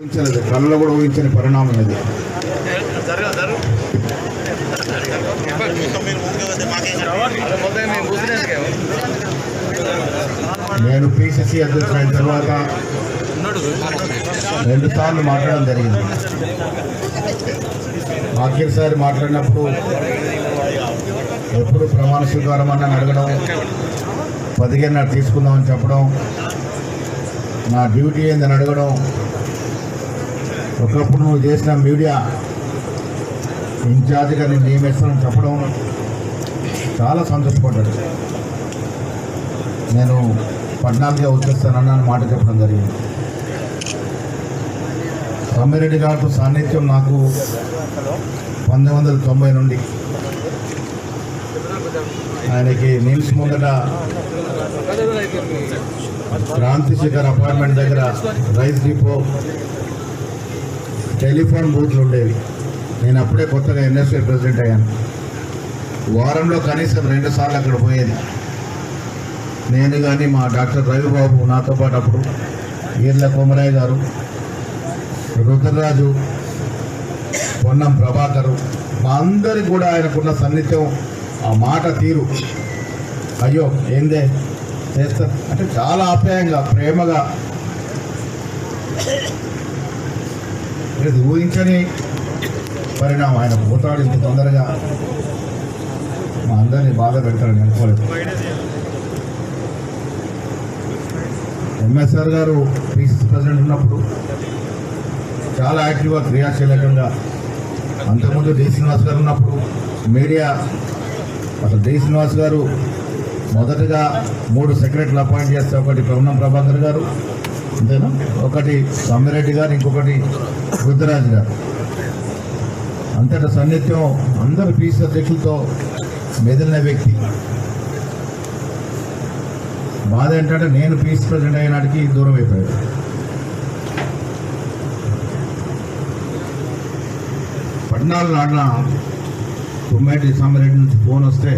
ఊహించలేదు. కళ్ళలో కూడా ఊహించని పరిణామం ఇది. నేను పిసిసి అధ్యక్షుడైన తర్వాత రెండు సార్లు మాట్లాడడం జరిగింది. ఆఖరిసారి మాట్లాడినప్పుడు ఎప్పుడు ప్రమాణ స్వీకారం అన్న అడగడం పదిహేను తీసుకుందామని చెప్పడం నా డ్యూటీ ఏందని అడగడం ఒకప్పుడు నువ్వు చేసిన మీడియా ఇన్ఛార్జ్గా నేను నియమిస్తానని చెప్పడం చాలా సంతోషపడ్డాడు. నేను పద్నాలుగుగా వచ్చేస్తానని అని మాట చెప్పడం జరిగింది. సమ్మిరెడ్డి గారితో సాన్నిధ్యం నాకు పంతొమ్మిది వందల తొంభై నుండి. ఆయనకి నిమ్స్ ముందట క్రాంతి శిఖర్ అపార్ట్మెంట్ దగ్గర రైస్ డిపో టెలిఫోన్ బూత్లు ఉండేవి. నేను అప్పుడే కొత్తగా ఎన్ఎస్ఏ ప్రెసిడెంట్ అయ్యాను. వారంలో కనీసం రెండు సార్లు అక్కడ పోయేది. నేను కానీ మా డాక్టర్ రవిబాబు నాతో పాటు అప్పుడు ఈర్ల కొమరయ్య గారు రుద్రరాజు పొన్నం ప్రభాకరు మా అందరికి కూడా ఆయనకున్న సన్నిహితం ఆ మాట తీరు. అయ్యో ఏందే? చేస్తారు అంటే చాలా ఆప్యాయంగా ప్రేమగా. ఇది ఊహించని పరిణామం. ఆయన పోతాడు ఇంత తొందరగా. మా అందరినీ బాధ పెడతాడని అనుకోలేదు ఎంఎస్ఆర్ గారు పిసిసి ప్రెసిడెంట్ ఉన్నప్పుడు చాలా యాక్టివ్గా క్రియాశీలకంగా అంతకుముందు డి శ్రీనివాస్ గారు ఉన్నప్పుడు మీడియా అసలు డి శ్రీనివాస్ గారు మొదటగా మూడు సెక్రటరీలు అపాయింట్ చేస్తే ఒకటి ప్రవణం ప్రభాకర్ గారు అంతేనా ఒకటి సమ్మిరెడ్డి గారు ఇంకొకటి రుద్రరాజు గారు. అంతటా సన్నిత్యం అందరు పీసీ అధ్యక్షులతో మెదిలిన వ్యక్తి. బాధ ఏంటంటే నేను పీస్ ప్రెసిడెంట్ అయినాడికి దూరం అయిపోయాడు. పద్నాలుగు నాడున తొమ్మిది సమ్మిరెడ్డి నుంచి ఫోన్ వస్తే